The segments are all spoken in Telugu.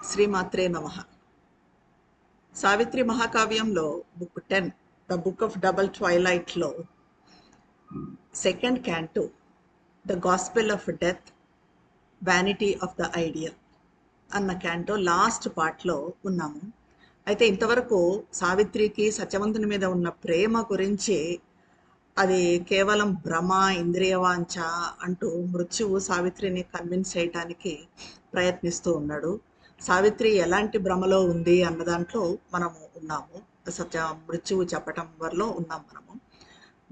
శ్రీమాత్రే నమ. Savitri మహాకావ్యంలో book ten the book of double ట్వైలైట్లో second canto the gospel of death vanity of the idea అన్న క్యాంటో లాస్ట్ పార్ట్లో ఉన్నాము. అయితే ఇంతవరకు సావిత్రికి సత్యవంతుని మీద ఉన్న ప్రేమ గురించి అది కేవలం భ్రమ ఇంద్రియవాంఛ అంటూ మృత్యువు సావిత్రిని కన్విన్స్ చేయటానికి ప్రయత్నిస్తూ ఉన్నాడు. సావిత్రి ఎలాంటి భ్రమలో ఉంది అన్న దాంట్లో మనము ఉన్నాము. సత్య మృత్యువు చెప్పటం వల్ల ఉన్నాం మనము.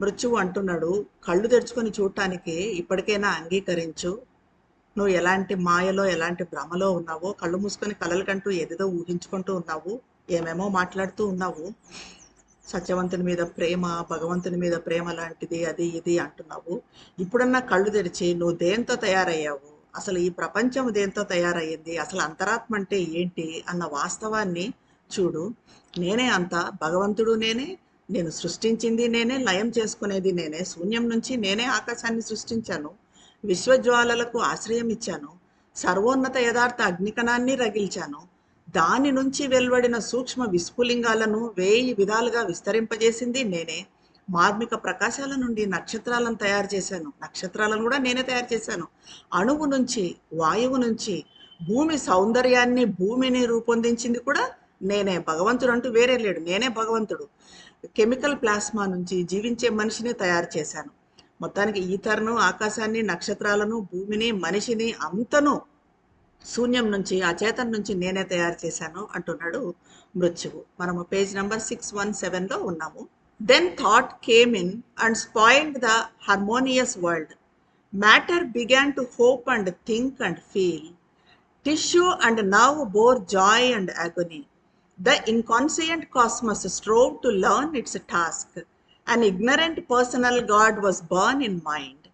మృత్యువు అంటున్నాడు కళ్ళు తెరుచుకొని చూడటానికి ఇప్పటికైనా అంగీకరించు. నువ్వు ఎలాంటి మాయలో ఎలాంటి భ్రమలో ఉన్నావో కళ్ళు మూసుకొని కలలు కంటూ ఏదేదో ఊహించుకుంటూ ఉన్నావు ఏమేమో మాట్లాడుతూ ఉన్నావు. సత్యవంతుని మీద ప్రేమ భగవంతుని మీద ప్రేమ లాంటిది అది ఇది అంటున్నావు. ఇప్పుడన్నా కళ్ళు తెరిచి నువ్వు దేంతో తయారయ్యావు? అసలు ఈ ప్రపంచం దేంతో తయారయ్యింది? అసలు అంతరాత్మ అంటే ఏంటి? అన్న వాస్తవాన్ని చూడు. నేనే అంత భగవంతుడు నేనే నేను సృష్టించింది నేనే లయం చేసుకునేది నేనే శూన్యం నుంచి నేనే ఆకాశాన్ని సృష్టించాను విశ్వజ్వాలలకు ఆశ్రయం ఇచ్చాను సర్వోన్నత యథార్థ అగ్నికణాన్ని రగిల్చాను దాని నుంచి వెలువడిన సూక్ష్మ విస్ఫులింగాలను వేయి విధాలుగా విస్తరింపజేసింది నేనే మార్మిక ప్రకాశాల నుండి నక్షత్రాలను తయారు చేశాను. నక్షత్రాలను కూడా నేనే తయారు చేశాను. అణువు నుంచి వాయువు నుంచి భూమి సౌందర్యాన్ని భూమిని రూపొందించింది కూడా నేనే. భగవంతుడు అంటూ వేరే లేడు. నేనే భగవంతుడు. కెమికల్ ప్లాస్మా నుంచి జీవించే మనిషిని తయారు చేశాను. మొత్తానికి ఈతర్ను ఆకాశాన్ని నక్షత్రాలను భూమిని మనిషిని అంతను శూన్యం నుంచి అచేతన్ నుంచి నేనే తయారు చేశాను అంటున్నాడు మృత్యువు. మనము పేజ్ నెంబర్ సిక్స్ వన్ సెవెన్లో ఉన్నాము. Then thought came in and spoiled the harmonious world. Matter began to hope and think and feel. Tissue and nerve bore joy and agony. The inconscient cosmos strove to learn its task. An ignorant personal God was born in mind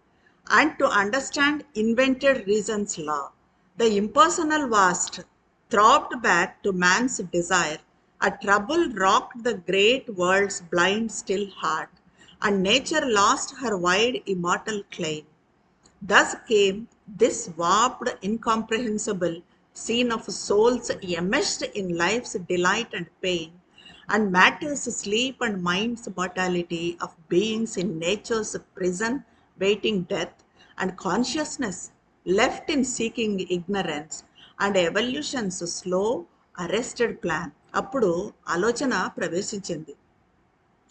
and to understand invented reason's law. The impersonal vast throbbed back to man's desire a trouble rocked the great world's blind, still heart, and nature lost her wide, immortal claim. Thus came this warped, incomprehensible scene of souls enmeshed in life's delight and pain, and matter's sleep and mind's mortality of beings in nature's prison waiting death, and consciousness left in seeking ignorance, and evolution's slow, arrested plan. అప్పుడు ఆలోచన ప్రవేశించింది.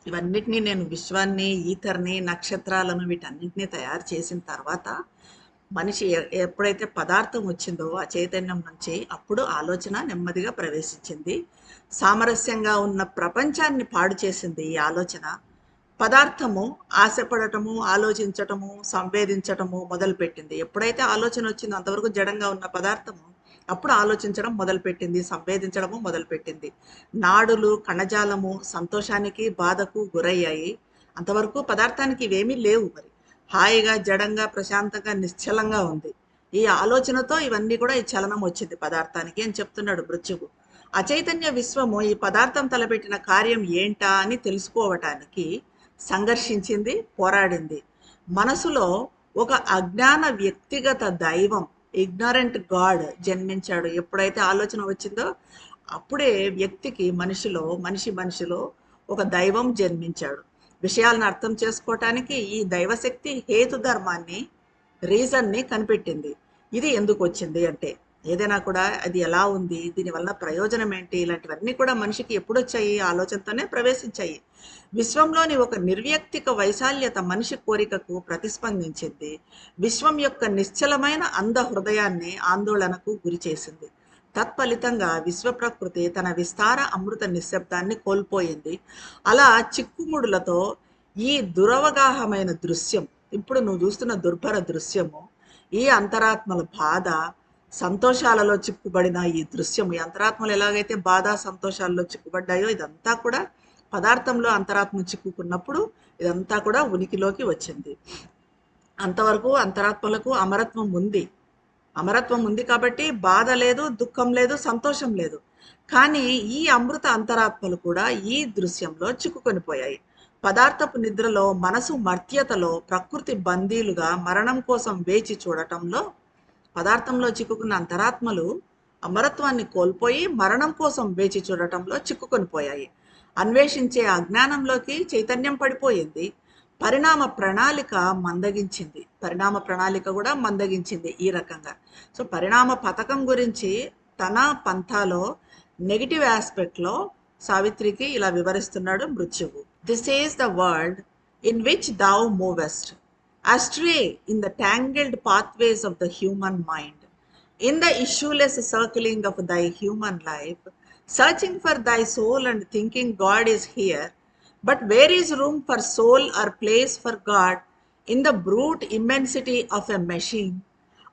ఇవన్నిటినీ నేను విశ్వాన్ని ఈథర్ని నక్షత్రాలను వీటన్నిటిని తయారు చేసిన తర్వాత మనిషి ఎ- ఎప్పుడైతే పదార్థం వచ్చిందో ఆ చైతన్యం నుంచి అప్పుడు ఆలోచన నెమ్మదిగా ప్రవేశించింది. సామరస్యంగా ఉన్న ప్రపంచాన్ని పాడు చేసింది ఈ ఆలోచన. పదార్థము ఆశపడటము ఆలోచించటము సంవేదించటము మొదలుపెట్టింది. ఎప్పుడైతే ఆలోచన వచ్చిందో అంతవరకు జడంగా ఉన్న పదార్థము అప్పుడు ఆలోచించడం మొదలుపెట్టింది సంవేదించడము మొదలుపెట్టింది. నాడులు కణజాలము సంతోషానికి బాధకు గురయ్యాయి. అంతవరకు పదార్థానికి ఇవేమీ లేవు మరి. హాయిగా జడంగా ప్రశాంతంగా నిశ్చలంగా ఉంది. ఈ ఆలోచనతో ఇవన్నీ కూడా ఈ చలనం వచ్చింది పదార్థానికి అని చెప్తున్నాడు మృత్యువు. అచైతన్య విశ్వము ఈ పదార్థం తలపెట్టిన కార్యం ఏంటా అని తెలుసుకోవటానికి సంఘర్షించింది పోరాడింది. మనసులో ఒక అజ్ఞాన వ్యక్తిగత దైవం ఇగ్నరెంట్ గాడ్ జన్మించాడు. ఎప్పుడైతే ఆలోచన వచ్చిందో అప్పుడే వ్యక్తికి మనిషిలో మనిషి మనిషిలో ఒక దైవం జన్మించాడు. విషయాలను అర్థం చేసుకోవటానికి ఈ దైవశక్తి హేతు ధర్మాన్ని రీజన్ని కనిపెట్టింది. ఇది ఎందుకు వచ్చింది అంటే ఏదైనా కూడా అది ఎలా ఉంది? దీనివల్ల ప్రయోజనం ఏంటి? ఇలాంటివన్నీ కూడా మనిషికి ఎప్పుడొచ్చాయి? ఆలోచనతోనే ప్రవేశించాయి. విశ్వంలోని ఒక నిర్వ్యక్తిక వైశాల్యత మనిషి కోరికకు ప్రతిస్పందించింది. విశ్వం యొక్క నిశ్చలమైన అంధ హృదయాన్ని ఆందోళనకు గురి చేసింది. తత్ఫలితంగా విశ్వ ప్రకృతి తన విస్తార అమృత నిశ్శబ్దాన్ని కోల్పోయింది. అలా చిక్కుముడులతో ఈ దురవగాహమైన దృశ్యం ఇప్పుడు నువ్వు చూస్తున్న దుర్భర దృశ్యము ఈ అంతరాత్మల బాధ సంతోషాలలో చిక్కుబడిన ఈ దృశ్యం అంతరాత్మలు ఎలాగైతే బాధ సంతోషాల్లో చిక్కుబడ్డాయో ఇదంతా కూడా పదార్థంలో అంతరాత్మ చిక్కుకున్నప్పుడు ఇదంతా కూడా ఉనికిలోకి వచ్చింది. అంతవరకు అంతరాత్మలకు అమరత్వం ఉంది. అమరత్వం ఉంది కాబట్టి బాధ లేదు దుఃఖం లేదు సంతోషం లేదు. కానీ ఈ అమృత అంతరాత్మలు కూడా ఈ దృశ్యంలో చిక్కుకొనిపోయాయి పదార్థపు నిద్రలో మనసు మర్త్యతలో ప్రకృతి బందీలుగా మరణం కోసం వేచి చూడటంలో పదార్థంలో చిక్కుకున్న అంతరాత్మలు అమరత్వాన్ని కోల్పోయి మరణం కోసం వేచి చూడటంలో చిక్కుకొనిపోయాయి అన్వేషించే అజ్ఞానంలోకి చైతన్యం పడిపోయింది. పరిణామ ప్రణాళిక మందగించింది. పరిణామ ప్రణాళిక కూడా మందగించింది ఈ రకంగా. సో పరిణామ పథకం గురించి తన పంథాలో నెగిటివ్ ఆస్పెక్ట్లో సావిత్రికి ఇలా వివరిస్తున్నాడు మృత్యువు. This is the world in which thou movest. astray in the tangled pathways of the human mind, in the issueless circling of thy human life, searching for thy soul and thinking God is here, but where is room for soul or place for God in the brute immensity of a machine?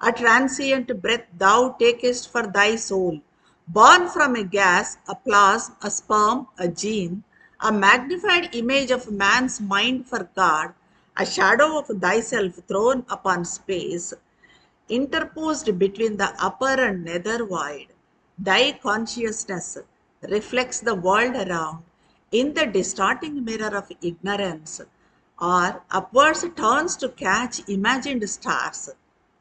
A transient breath thou takest for thy soul, born from a gas, a plasm, a sperm, a gene, a magnified image of man's mind for God, a shadow of thyself thrown upon space, interposed between the upper and nether void. Thy consciousness reflects the world around in the distorting mirror of ignorance, or upwards turns to catch imagined stars,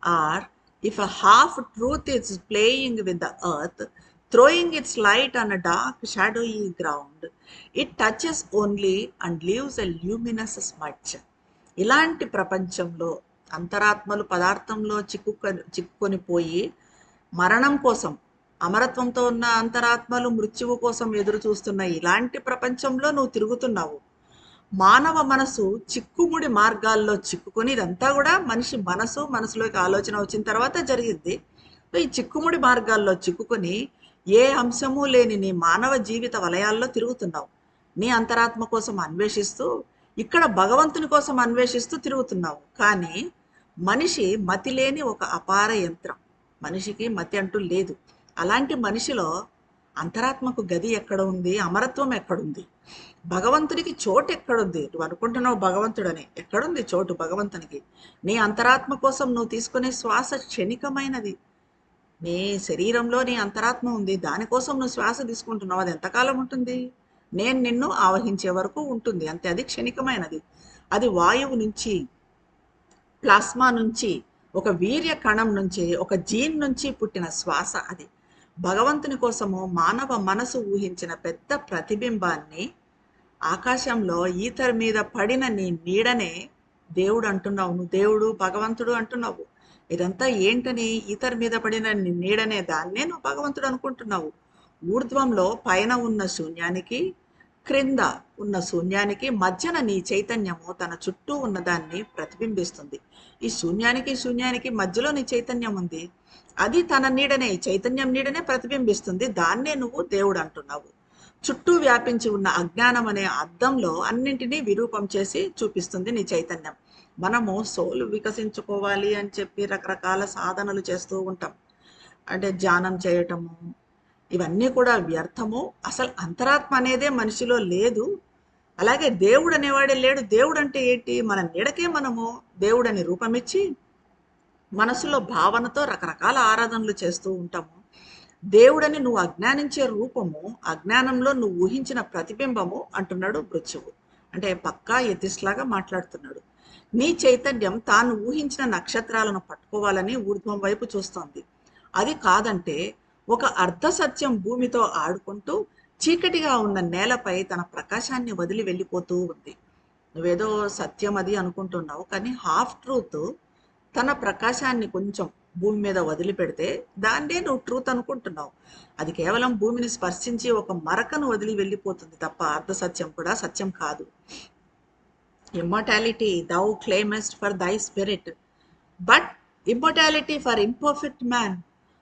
or if a half truth is playing with the earth, throwing its light on a dark, shadowy ground, it touches only and leaves a luminous smudge. ఇలాంటి ప్రపంచంలో అంతరాత్మలు పదార్థంలో చిక్కుకొని చిక్కుకొని పోయి మరణం కోసం అమరత్వంతో ఉన్న అంతరాత్మలు మృత్యువు కోసం ఎదురు చూస్తున్న ఇలాంటి ప్రపంచంలో నువ్వు తిరుగుతున్నావు. మానవ మనసు చిక్కుముడి మార్గాల్లో చిక్కుకొని ఇదంతా కూడా మనిషి మనసు మనసులోకి ఆలోచన వచ్చిన తర్వాత జరిగింది ఈ చిక్కుముడి మార్గాల్లో చిక్కుకొని ఏ అంశము లేని నీ మానవ జీవిత వలయాల్లో తిరుగుతున్నావు. నీ అంతరాత్మ కోసం అన్వేషిస్తూ ఇక్కడ భగవంతుని కోసం అన్వేషిస్తూ తిరుగుతున్నావు. కానీ మనిషి మతి లేని ఒక అపార యంత్రం. మనిషికి మతి అంటూ లేదు. అలాంటి మనిషిలో అంతరాత్మకు గది ఎక్కడ ఉంది? అమరత్వం ఎక్కడుంది? భగవంతుడికి చోటు ఎక్కడుంది? నువ్వు అనుకుంటున్నావు భగవంతుడని. ఎక్కడుంది చోటు భగవంతునికి? నీ అంతరాత్మ కోసం నువ్వు తీసుకునే శ్వాస క్షణికమైనది. నీ శరీరంలో నీ అంతరాత్మ ఉంది. దానికోసం నువ్వు శ్వాస తీసుకుంటున్నావు. అది ఎంతకాలం ఉంటుంది? నేను నిన్ను ఆవహించే వరకు ఉంటుంది. అంతే అది క్షణికమైనది. అది వాయువు నుంచి ప్లాస్మా నుంచి ఒక వీర్య కణం నుంచి ఒక జీన్ నుంచి పుట్టిన శ్వాస అది. భగవంతుని కోసము మానవ మనసు ఊహించిన పెద్ద ప్రతిబింబాన్ని ఆకాశంలో ఈతర్ మీద పడిన నీ నీడనే దేవుడు అంటున్నావు. నువ్వు దేవుడు భగవంతుడు అంటున్నావు. ఇదంతా ఏంటని ఈతర్ మీద పడిన నీ నీడనే దాన్నే నువ్వు భగవంతుడు అనుకుంటున్నావు. ఊర్ధ్వంలో పైన ఉన్న శూన్యానికి క్రింద ఉన్న శూన్యానికి మధ్యన నీ చైతన్యము తన చుట్టూ ఉన్నదాన్ని ప్రతిబింబిస్తుంది. ఈ శూన్యానికి శూన్యానికి మధ్యలో నీ చైతన్యం ఉంది. అది తన నీడనే ఈ చైతన్యం నీడనే ప్రతిబింబిస్తుంది. దాన్నే నువ్వు దేవుడు అంటున్నావు. చుట్టూ వ్యాపించి ఉన్న అజ్ఞానం అనే అర్థంలో అన్నింటినీ విరూపం చేసి చూపిస్తుంది నీ చైతన్యం. మనము సోలు వికసించుకోవాలి అని చెప్పి రకరకాల సాధనలు చేస్తూ ఉంటాం. అంటే ధ్యానం చేయటము ఇవన్నీ కూడా వ్యర్థము. అసలు అంతరాత్మ అనేదే మనిషిలో లేదు. అలాగే దేవుడు అనేవాడే లేడు. దేవుడు అంటే ఏంటి? మన నీడకే మనము దేవుడని రూపమిచ్చి మనసులో భావనతో రకరకాల ఆరాధనలు చేస్తూ ఉంటాము. దేవుడని నువ్వు అజ్ఞానించే రూపము అజ్ఞానంలో నువ్వు ఊహించిన ప్రతిబింబము అంటున్నాడు మృత్యువు అంటే పక్కా ఎతిస్లాగా మాట్లాడుతున్నాడు. నీ చైతన్యం తాను ఊహించిన నక్షత్రాలను పట్టుకోవాలని ఊర్ధ్వం వైపు చూస్తోంది. అది కాదంటే ఒక అర్ధ సత్యం భూమితో ఆడుకుంటూ చీకటిగా ఉన్న నేలపై తన ప్రకాశాన్ని వదిలి వెళ్ళిపోతూ ఉంది. నువ్వేదో సత్యం అది అనుకుంటున్నావు కానీ హాఫ్ ట్రూత్ తన ప్రకాశాన్ని కొంచెం భూమి మీద వదిలిపెడితే దాన్నే నువ్వు ట్రూత్ అనుకుంటున్నావు. అది కేవలం భూమిని స్పర్శించి ఒక మరకను వదిలి వెళ్ళిపోతుంది తప్ప అర్ధ సత్యం కూడా సత్యం కాదు. Immortality thou claimest for thy spirit but immortality for imperfect man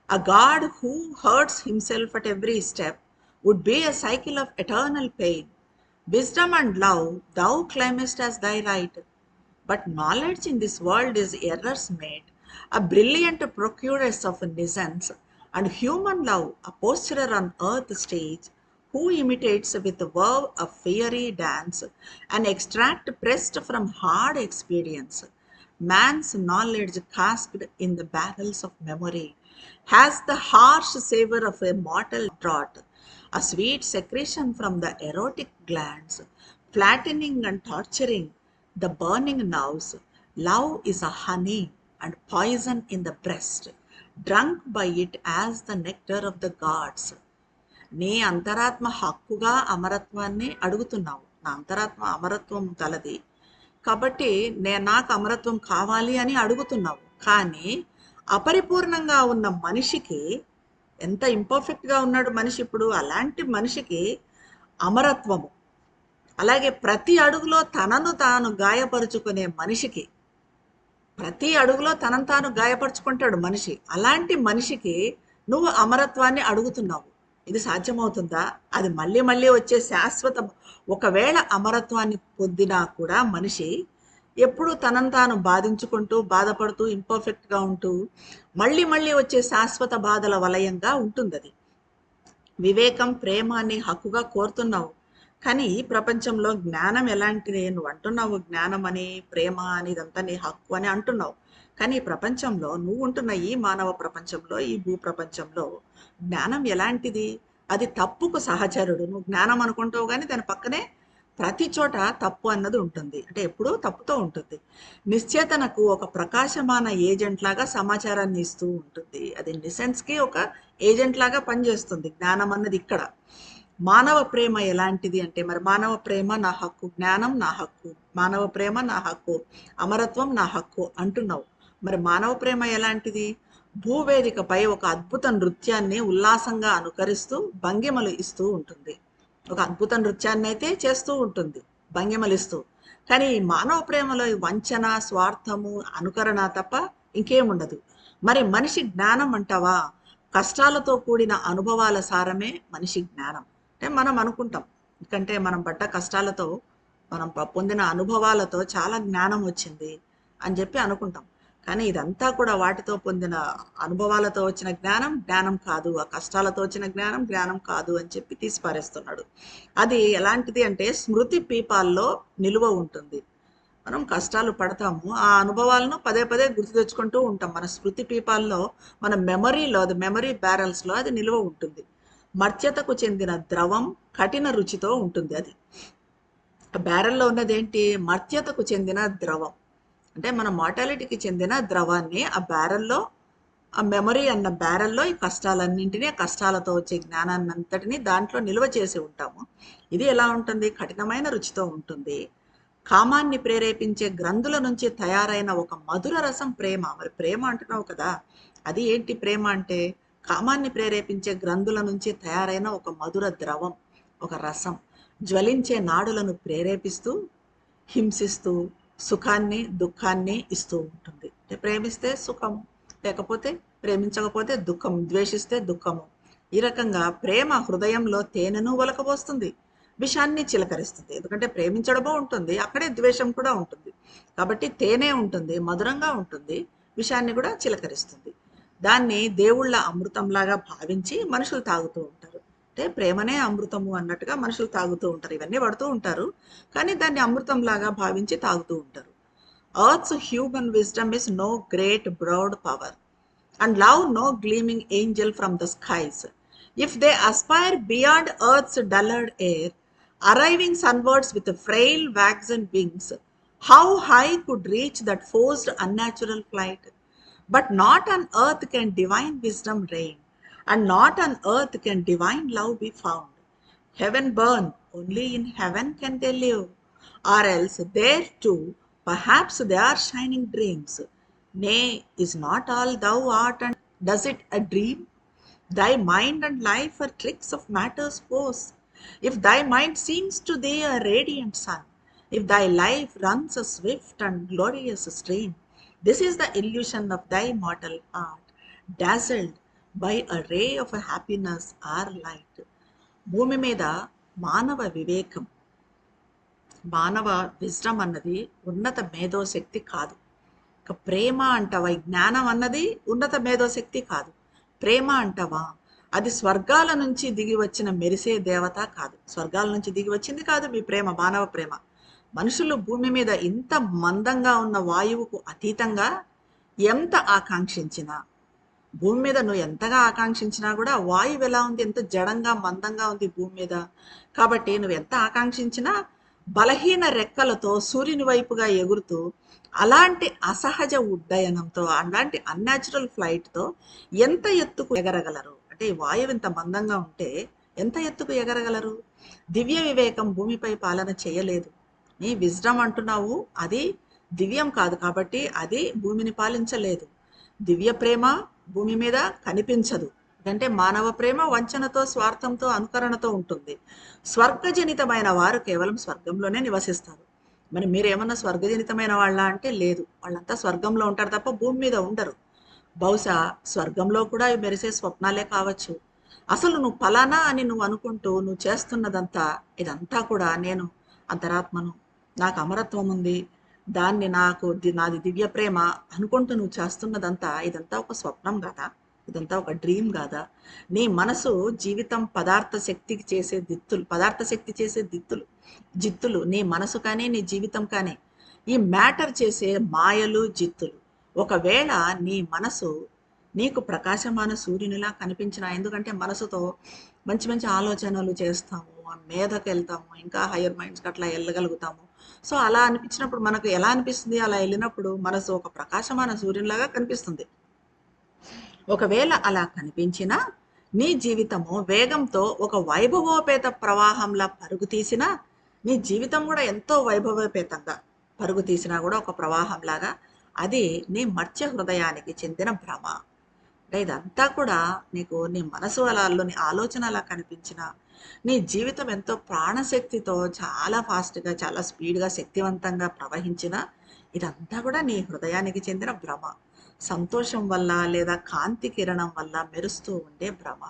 A God who hurts himself at every step would be a cycle of eternal pain. Wisdom and love thou claimest as thy right, but knowledge in this world is errors made, a brilliant procuress of nuisance, and human love a posturer on earth stage, who imitates with the verve a fiery dance, an extract pressed from hard experience. Man's knowledge cast in the barrels of memory has the harsh savor of a mortal draught, a sweet secretion from the erotic glands, flattening and torturing the burning nerves. Love is a honey and poison in the breast, drunk by it as the nectar of the gods. నీ అంతరాత్మ హక్కుగా అమరత్వాన్ని అడుగుతున్నావు నా అంతరాత్మ అమరత్వం కలది కాబట్టి నే నాకు అమరత్వం కావాలి అని అడుగుతున్నావు కానీ అపరిపూర్ణంగా ఉన్న మనిషికి ఎంత ఇంపర్ఫెక్ట్గా ఉన్నాడు మనిషి ఇప్పుడు? అలాంటి మనిషికి అమరత్వము. అలాగే ప్రతి అడుగులో తనను తాను గాయపరుచుకునే మనిషికి ప్రతి అడుగులో తనను తాను గాయపరుచుకుంటాడు మనిషి. అలాంటి మనిషికి నువ్వు అమరత్వాన్ని అడుగుతున్నావు. ఇది సాధ్యమవుతుందా? అది మళ్ళీ మళ్ళీ వచ్చే శాశ్వత ఒకవేళ అమరత్వాన్ని పొందినా కూడా మనిషి ఎప్పుడు తనను తాను బాధించుకుంటూ బాధపడుతూ ఇంపర్ఫెక్ట్గా ఉంటూ మళ్ళీ మళ్ళీ వచ్చే శాశ్వత బాధల వలయంగా ఉంటుంది అది వివేకం ప్రేమాన్ని హక్కుగా కోరుతున్నావు. కానీ ఈ ప్రపంచంలో జ్ఞానం ఎలాంటిది నువ్వు అంటున్నావు? జ్ఞానం అని ప్రేమ అని ఇదంతా నీ హక్కు అని అంటున్నావు. కానీ ప్రపంచంలో నువ్వు ఉంటున్న ఈ మానవ ప్రపంచంలో ఈ భూ ప్రపంచంలో జ్ఞానం ఎలాంటిది? అది తప్పుకు సహచరుడు. నువ్వు జ్ఞానం అనుకుంటావు కానీ దాని పక్కనే ప్రతి చోట తప్పు అన్నది ఉంటుంది. అంటే ఎప్పుడూ తప్పుతో ఉంటుంది. నిశ్చేతనకు ఒక ప్రకాశమాన ఏజెంట్ లాగా సమాచారాన్ని ఇస్తూ ఉంటుంది. అది నిసెన్స్కి ఒక ఏజెంట్ లాగా పనిచేస్తుంది. జ్ఞానం అన్నది ఇక్కడ. మానవ ప్రేమ ఎలాంటిది అంటే మరి మానవ ప్రేమ నా హక్కు జ్ఞానం నా హక్కు మానవ ప్రేమ నా హక్కు అమరత్వం నా హక్కు అంటున్నావు. మరి మానవ ప్రేమ ఎలాంటిది? భూవేదికపై ఒక అద్భుత నృత్యాన్ని ఉల్లాసంగా అనుకరిస్తూ భంగిమలు ఇస్తూ ఉంటుంది. ఒక అద్భుత నృత్యాన్ని అయితే చేస్తూ ఉంటుంది భంగిమలిస్తూ. కానీ ఈ మానవ ప్రేమలో వంచన స్వార్థము అనుకరణ తప్ప ఇంకేముండదు మరి మనిషి జ్ఞానం అంటావా? కష్టాలతో కూడిన అనుభవాల సారమే మనిషి జ్ఞానం. అంటే మనం అనుకుంటాం ఎందుకంటే మనం పడ్డ కష్టాలతో మనం పొందిన అనుభవాలతో చాలా జ్ఞానం వచ్చింది అని చెప్పి అనుకుంటాం. కానీ ఇదంతా కూడా వాటితో పొందిన అనుభవాలతో వచ్చిన జ్ఞానం జ్ఞానం కాదు. ఆ కష్టాలతో వచ్చిన జ్ఞానం జ్ఞానం కాదు అని చెప్పి తీసిపారేస్తున్నాడు. అది ఎలాంటిది అంటే స్మృతి పీపాల్లో నిలువ ఉంటుంది. మనం కష్టాలు పడతాము ఆ అనుభవాలను పదే పదే గుర్తు తెచ్చుకుంటూ ఉంటాం. మన స్మృతి పీపాల్లో మన మెమరీలో అది మెమరీ బ్యారల్స్లో అది నిలువ ఉంటుంది. మర్త్యతకు చెందిన ద్రవం కఠిన రుచితో ఉంటుంది అది. బ్యారెల్లో ఉన్నది ఏంటి మర్త్యతకు చెందిన ద్రవం. అంటే మన మార్టాలిటీకి చెందిన ద్రవాన్ని ఆ బ్యారెల్లో ఆ మెమరీ అన్న బ్యారెల్లో ఈ కష్టాలన్నింటినీ ఆ కష్టాలతో వచ్చే జ్ఞానాన్ని అంతటినీ దాంట్లో నిల్వ చేసి ఉంటాము. ఇది ఎలా ఉంటుంది? కఠినమైన రుచితో ఉంటుంది. కామాన్ని ప్రేరేపించే గ్రంథుల నుంచి తయారైన ఒక మధుర రసం ప్రేమ. మరి ప్రేమ అంటున్నావు కదా. అది ఏంటి ప్రేమ అంటే? కామాన్ని ప్రేరేపించే గ్రంథుల నుంచి తయారైన ఒక మధుర ద్రవం ఒక రసం. జ్వలించే నాడులను ప్రేరేపిస్తూ హింసిస్తూ సుఖాన్ని దుఃఖాన్ని ఇస్తూ ఉంటుంది. అంటే ప్రేమిస్తే సుఖం లేకపోతే ప్రేమించకపోతే దుఃఖం ద్వేషిస్తే దుఃఖము. ఈ రకంగా ప్రేమ హృదయంలో తేనెను ఒలకబోస్తుంది. విషాన్ని చిలకరిస్తుంది. ఎందుకంటే ప్రేమించడమో ఉంటుంది అక్కడే ద్వేషం కూడా ఉంటుంది. కాబట్టి తేనె ఉంటుంది మధురంగా ఉంటుంది విషాన్ని కూడా చిలకరిస్తుంది. దాన్ని దేవుళ్ళ అమృతంలాగా భావించి మనుషులు తాగుతూ ఉంటారు. అంటే ప్రేమనే అమృతము అన్నట్టుగా మనుషులు తాగుతూ ఉంటారు. ఇవన్నీ పడుతూ ఉంటారు. కానీ దాన్ని అమృతం లాగా భావించి తాగుతూ ఉంటారు. Earth's human wisdom is no great proud power and love no gleaming angel from the skies if they aspire beyond earth's dullard air arriving sunwards with frail waxen and wings how high could reach that forced unnatural flight but not on earth can divine wisdom reign and not on earth can divine love be found. Heaven burn only in heaven can they live. Or else there too perhaps they are shining dreams. Nay is not all thou art and does it a dream? Thy mind and life are tricks of matter's force if thy mind seems to thee a radiant sun if thy life runs a swift and glorious stream this is the illusion of thy mortal heart. Dazzled by a ray of a happiness or light భూమి మీద మానవ వివేకం. మానవ విజ్డమ్ అన్నది ఉన్నత మేధోశక్తి కాదు. ఇక ప్రేమ అంటావా? ఈ జ్ఞానం అన్నది ఉన్నత మేధోశక్తి కాదు. ప్రేమ అంటావా? అది స్వర్గాల నుంచి దిగి వచ్చిన మెరిసే దేవత కాదు. స్వర్గాల నుంచి దిగి వచ్చింది కాదు మీ ప్రేమ మానవ ప్రేమ. మనుషులు భూమి మీద ఇంత మందంగా ఉన్న వాయువుకు అతీతంగా ఎంత ఆకాంక్షించినా భూమి మీద నువ్వు ఎంతగా ఆకాంక్షించినా కూడా వాయువు ఎలా ఉంది ఎంత జడంగా మందంగా ఉంది భూమి మీద. కాబట్టి నువ్వు ఎంత ఆకాంక్షించినా బలహీన రెక్కలతో సూర్యుని వైపుగా ఎగురుతూ అలాంటి అసహజ ఉడ్డయనంతో అలాంటి అన్యాచురల్ ఫ్లైట్తో ఎంత ఎత్తుకు ఎగరగలరు? అంటే వాయువు ఇంత మందంగా ఉంటే ఎంత ఎత్తుకు ఎగరగలరు? దివ్య వివేకం భూమిపై పాలన చేయలేదు. నీ విజ్డమ్ అంటున్నావు అది దివ్యం కాదు కాబట్టి అది భూమిని పాలించలేదు. దివ్య ప్రేమ భూమి మీద కనిపించదు. అంటే మానవ ప్రేమ వంచనతో స్వార్థంతో అనుకరణతో ఉంటుంది. స్వర్గజనితమైన వారు కేవలం స్వర్గంలోనే నివసిస్తారు. మరి మీరేమన్నా స్వర్గజనితమైన వాళ్ళ అంటే లేదు. వాళ్ళంతా స్వర్గంలో ఉంటారు తప్ప భూమి మీద ఉండరు. బహుశా స్వర్గంలో కూడా ఇవి మెరిసే స్వప్నాలే కావచ్చు. అసలు నువ్వు ఫలానా అని నువ్వు అనుకుంటూ నువ్వు చేస్తున్నదంతా ఇదంతా కూడా నేను అంతరాత్మను నాకు అమరత్వం ఉంది దాన్ని నాకు నాది దివ్య ప్రేమ అనుకుంటూ నువ్వు చేస్తున్నదంతా ఇదంతా ఒక స్వప్నం కదా? ఇదంతా ఒక డ్రీమ్ కాదా? నీ మనసు జీవితం పదార్థ శక్తికి చేసే దిత్తులు పదార్థ శక్తి చేసే దిత్తులు జిత్తులు నీ మనసు కానీ నీ జీవితం కానీ ఈ మ్యాటర్ చేసే మాయలు జిత్తులు. ఒకవేళ నీ మనసు నీకు ప్రకాశమాన సూర్యునిలా కనిపించిన ఎందుకంటే మనసుతో మంచి మంచి ఆలోచనలు చేస్తాము ఆ మీదకి వెళ్తాము ఇంకా హయ్యర్ మైండ్స్కి అట్లా వెళ్ళగలుగుతాము సో అలా అనిపించినప్పుడు మనకు ఎలా అనిపిస్తుంది? అలా వెళ్ళినప్పుడు మనసు ఒక ప్రకాశమాన సూర్యునిలాగా కనిపిస్తుంది. ఒకవేళ అలా కనిపించినా నీ జీవితము వేగంతో ఒక వైభవోపేత ప్రవాహంలా పరుగు తీసినా నీ జీవితం కూడా ఎంతో వైభవోపేతంగా పరుగు తీసినా కూడా ఒక ప్రవాహంలాగా అది నీ మత్స్య హృదయానికి చెందిన భ్రమ. అంటే ఇదంతా కూడా నీకు నీ మనసు అలాలోని ఆలోచన అలా కనిపించిన నీ జీవితం ఎంతో ప్రాణశక్తితో చాలా ఫాస్ట్గా చాలా స్పీడ్గా శక్తివంతంగా ప్రవహించిన ఇదంతా కూడా నీ హృదయానికి చెందిన భ్రమ. సంతోషం వల్ల లేదా కాంతి కిరణం వల్ల మెరుస్తూ ఉండే భ్రమ.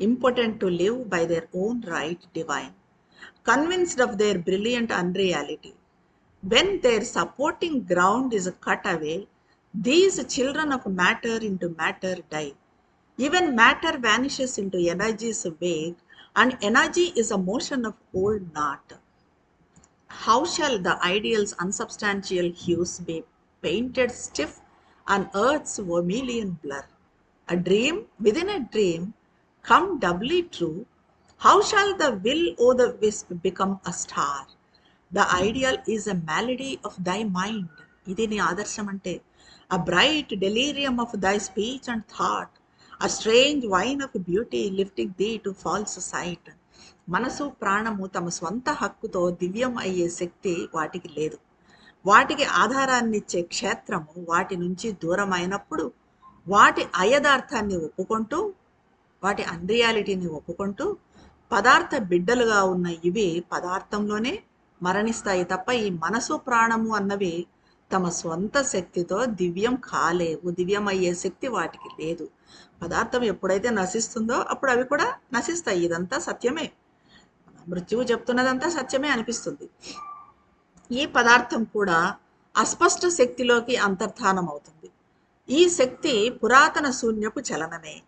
Important to live by their own right divine. Convinced of their brilliant unreality. When their supporting ground is cut away, these children of matter matter die. Even matter matter vanishes into energies vague and energy is a motion of old knot. How shall the ideal's unsubstantial hues be painted stiff on earth's vermilion blur? A dream within a dream, come doubly true. How shall the will o' the wisp become a star? The ideal is a malady of thy mind ఇది నీ ఆదర్శం అంటే a bright delirium of thy speech and thought a strange wine of beauty lifting thee to false sight మనసు ప్రాణము తమ స్వంత హక్కుతో దివ్యం అయ్యే శక్తి వాటికి లేదు. వాటికి ఆధారాన్నిచ్చే క్షేత్రము వాటి నుంచి దూరం అయినప్పుడు వాటి అయదార్థాన్ని ఒప్పుకుంటూ వాటి అన్రియాలిటీని ఒప్పుకుంటూ పదార్థ బిడ్డలుగా ఉన్న ఇవి పదార్థంలోనే మరణిస్తాయి తప్ప ఈ మనసు ప్రాణము అన్నవి తమ స్వంత శక్తితో దివ్యం కాలేవు. దివ్యం అయ్యే శక్తి వాటికి లేదు. పదార్థం ఎప్పుడైతే నశిస్తుందో అప్పుడు అవి కూడా నశిస్తాయి. ఇదంతా సత్యమే. మృత్యువు చెప్తున్నదంతా సత్యమే అనిపిస్తుంది. ఈ పదార్థం కూడా అస్పష్ట శక్తిలోకి అంతర్ధానం అవుతుంది ఈ శక్తి పురాతన శూన్యపు చలనమే.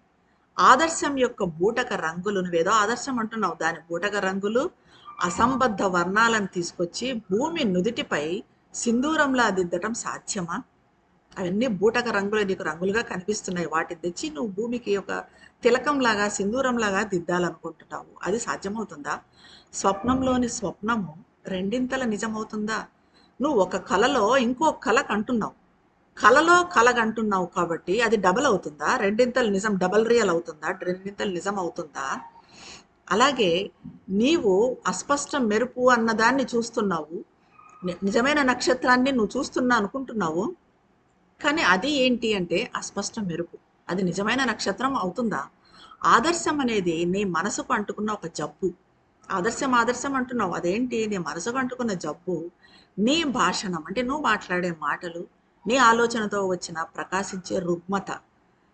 ఆదర్శం యొక్క బూటక రంగులు నువ్వేదో ఆదర్శం అంటున్నావు. దాని బూటక రంగులు అసంబద్ధ వర్ణాలను తీసుకొచ్చి భూమి నుదిటిపై సింధూరంలా దిద్దటం సాధ్యమా? అవన్నీ బూటక రంగులు నీకు రంగులుగా కనిపిస్తున్నాయి. వాటిని తెచ్చి నువ్వు భూమికి ఒక తిలకంలాగా సింధూరంలాగా దిద్దాలనుకుంటున్నావు. అది సాధ్యమవుతుందా? స్వప్నంలోని స్వప్నము రెండింతల నిజమవుతుందా? నువ్వు ఒక కలలో ఇంకో కళ కంటున్నావు. కలలో కలగంటున్నావు కాబట్టి అది డబల్ అవుతుందా? రెండింతలు నిజం డబల్ రియల్ అవుతుందా? రెండింతలు నిజం అవుతుందా? అలాగే నీవు అస్పష్ట మెరుపు అన్నదాన్ని చూస్తున్నావు. నిజమైన నక్షత్రాన్ని నువ్వు చూస్తున్నా అనుకుంటున్నావు. కానీ అది ఏంటి అంటే అస్పష్టం మెరుపు. అది నిజమైన నక్షత్రం అవుతుందా? ఆదర్శం అనేది నీ మనసుకు అంటుకున్న ఒక జబ్బు. ఆదర్శం ఆదర్శం అంటున్నావు. అదేంటి? నీ మనసుకు అంటుకున్న జబ్బు. నీ భాషణం అంటే నువ్వు మాట్లాడే మాటలు నీ ఆలోచనతో వచ్చిన ప్రకాశించే రుగ్మత.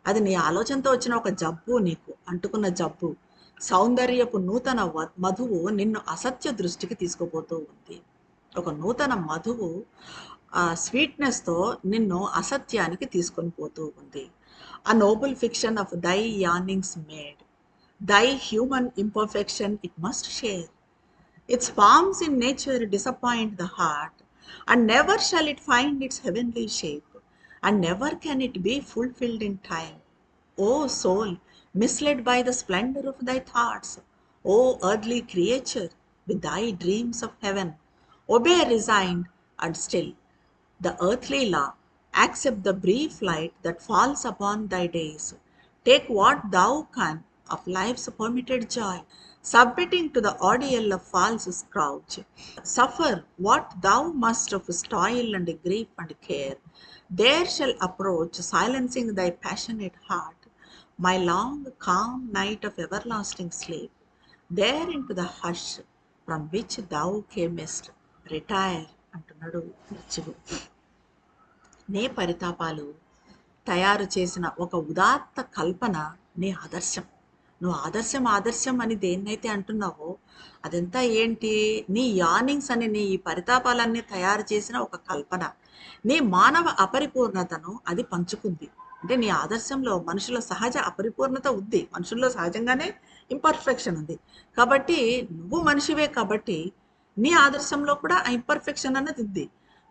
అది నీ ఆలోచనతో వచ్చిన ఒక జబ్బు నీకు అంటుకున్న జబ్బు. సౌందర్యపు నూతన మధువు నిన్ను అసత్య దృష్టికి తీసుకుపోతూ ఉంది. ఒక నూతన మధువు ఆ స్వీట్నెస్తో నిన్ను అసత్యానికి తీసుకొని పోతూ ఉంది ఆ noble fiction of thy yearnings made thy human imperfection it must share Its forms in nature disappoint the heart, and never shall it find its heavenly shape, and never can it be fulfilled in time. O soul, misled by the splendor of thy thoughts, O earthly creature, with thy dreams of heaven, obey resigned and still. the earthly law, accept the brief light that falls upon thy days. Take what thou can of life's permitted joy, submitting to the ordeal of false scourge. Suffer what thou must of toil and grief and care. There shall approach, silencing thy passionate heart, my long, calm night of everlasting sleep. There into the hush from which thou camest, retire అంటున్నాడు మృత్యువు నే పరితాపాలు తయారు చేసిన ఒక ఉదాత్త కల్పన నీ ఆదర్శం. నువ్వు ఆదర్శం ఆదర్శం అని దేన్నైతే అంటున్నావో అదంతా ఏంటి? నీ యానింగ్స్ అని నీ ఈ పరితాపాలన్నీ తయారు చేసిన ఒక కల్పన. నీ మానవ అపరిపూర్ణతను అది పంచుకుంది. అంటే నీ ఆదర్శంలో మనుషుల సహజ అపరిపూర్ణత ఉంది. మనుషుల్లో సహజంగానే ఇంపర్ఫెక్షన్ ఉంది. కాబట్టి నువ్వు మనిషివే కాబట్టి నీ ఆదర్శంలో కూడా ఇంపర్ఫెక్షన్ అన్నది ఉంది.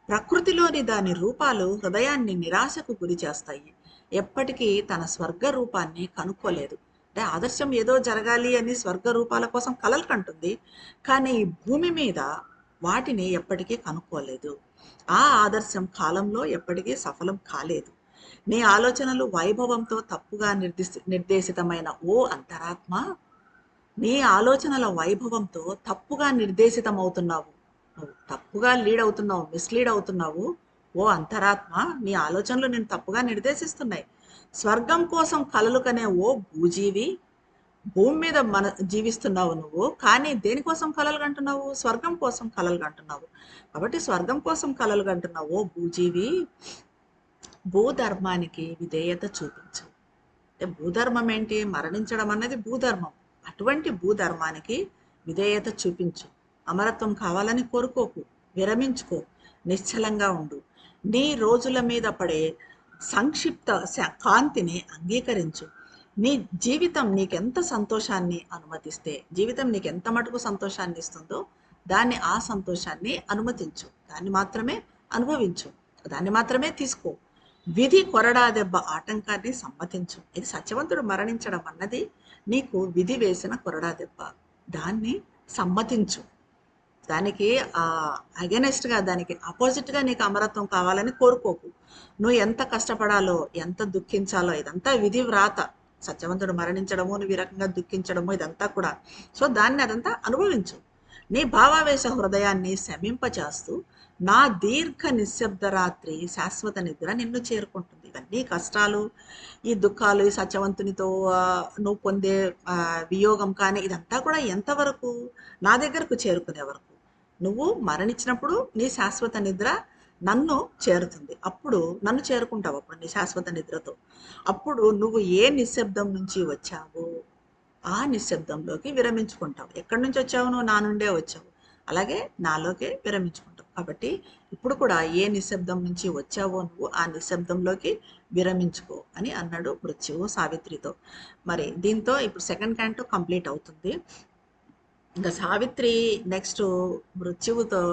ప్రకృతిలోని దాని రూపాలు హృదయాన్ని నిరాశకు గురి చేస్తాయి. ఎప్పటికీ తన స్వర్గ రూపాన్ని కనుక్కోలేదు. అంటే ఆదర్శం ఏదో జరగాలి అని స్వర్గ రూపాల కోసం కలలు కంటుంది. కానీ ఈ భూమి మీద వాటిని ఎప్పటికీ కనుక్కోలేదు. ఆ ఆదర్శం కాలంలో ఎప్పటికీ సఫలం కాలేదు. నీ ఆలోచనలు వైభవంతో తప్పుగా నిర్దేశ నిర్దేశితమైన ఓ అంతరాత్మ నీ ఆలోచనల వైభవంతో తప్పుగా నిర్దేశితమవుతున్నావు. నువ్వు తప్పుగా లీడ్ అవుతున్నావు మిస్లీడ్ అవుతున్నావు. ఓ అంతరాత్మ నీ ఆలోచనలు నేను తప్పుగా నిర్దేశిస్తున్నాయి. స్వర్గం కోసం కలలు కనే ఓ భూజీవి భూమి మీద మన జీవిస్తున్నావు నువ్వు. కానీ దేనికోసం కలలు కంటున్నావు? స్వర్గం కోసం కలలు కంటున్నావు. కాబట్టి స్వర్గం కోసం కలలు కంటున్నావు ఓ భూజీవి భూధర్మానికి విధేయత చూపించు. అంటే భూధర్మం ఏంటి? మరణించడం అన్నది భూధర్మం. అటువంటి భూధర్మానికి విధేయత చూపించు. అమరత్వం కావాలని కోరుకోకు విరమించుకో నిశ్చలంగా ఉండు. నీ రోజుల మీద పడే సంక్షిప్త శ- కాంతిని అంగీకరించు. నీ జీవితం నీకెంత సంతోషాన్ని అనుమతిస్తే జీవితం నీకు ఎంత మటుకు సంతోషాన్ని ఇస్తుందో దాన్ని ఆ సంతోషాన్ని అనుమతించు. దాన్ని మాత్రమే అనుభవించు. దాన్ని మాత్రమే తీసుకో. విధి కొరడా దెబ్బ ఆటంకాన్ని సమ్మతించు. ఇది సత్యవంతుడు మరణించడం అన్నది నీకు విధి వేసిన కొరడా దెబ్బ. దాన్ని సమ్మతించు. దానికి అగెనెస్ట్గా దానికి ఆపోజిట్గా నీకు అమరత్వం కావాలని కోరుకోకు. నువ్వు ఎంత కష్టపడాలో ఎంత దుఃఖించాలో ఇదంతా విధి వ్రాత సత్యవంతుడు మరణించడము నువ్వు ఈ రకంగా దుఃఖించడము ఇదంతా కూడా. సో దాన్ని అదంతా అనుభవించు. నీ భావావేశ హృదయాన్ని శమింపచేస్తూ నా దీర్ఘ నిశ్శబ్ద రాత్రి శాశ్వత నిద్ర నిన్ను చేరుకుంటుంది. ఇవన్నీ కష్టాలు ఈ దుఃఖాలు ఈ సత్యవంతునితో నువ్వు పొందే వియోగం కానీ ఇదంతా కూడా ఎంతవరకు నా దగ్గరకు చేరుకునే వరకు. నువ్వు మరణించినప్పుడు నీ శాశ్వత నిద్ర నన్ను చేరుతుంది. అప్పుడు నన్ను చేరుకుంటావు అప్పుడు నీ శాశ్వత నిద్రతో. అప్పుడు నువ్వు ఏ నిశ్శబ్దం నుంచి వచ్చావు ఆ నిశ్శబ్దంలోకి విరమించుకుంటావు. ఎక్కడి నుంచి వచ్చావు? నువ్వు నా నుండే వచ్చావు. అలాగే నాలోకే విరమించుకుంటావు. కాబట్టి ఇప్పుడు కూడా ఏ నిశ్శబ్దం నుంచి వచ్చావో నువ్వు ఆ నిశ్శబ్దంలోకి విరమించుకో అని అన్నాడు మృత్యువు సావిత్రితో. మరి దీంతో ఇప్పుడు సెకండ్ క్యాంటో కంప్లీట్ అవుతుంది. ఇంకా సావిత్రి నెక్స్ట్ మృత్యువుతో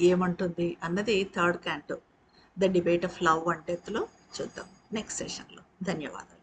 ఏమంటుంది అన్నది third canto the debate of love and డెత్లో చూద్దాం. నెక్స్ట్ సెషన్లో ధన్యవాదాలు.